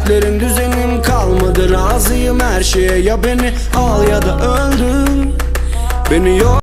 dertlerin düzenim kalmadı. Razıyım her şeye. Ya beni al ya da öldür. Beni yok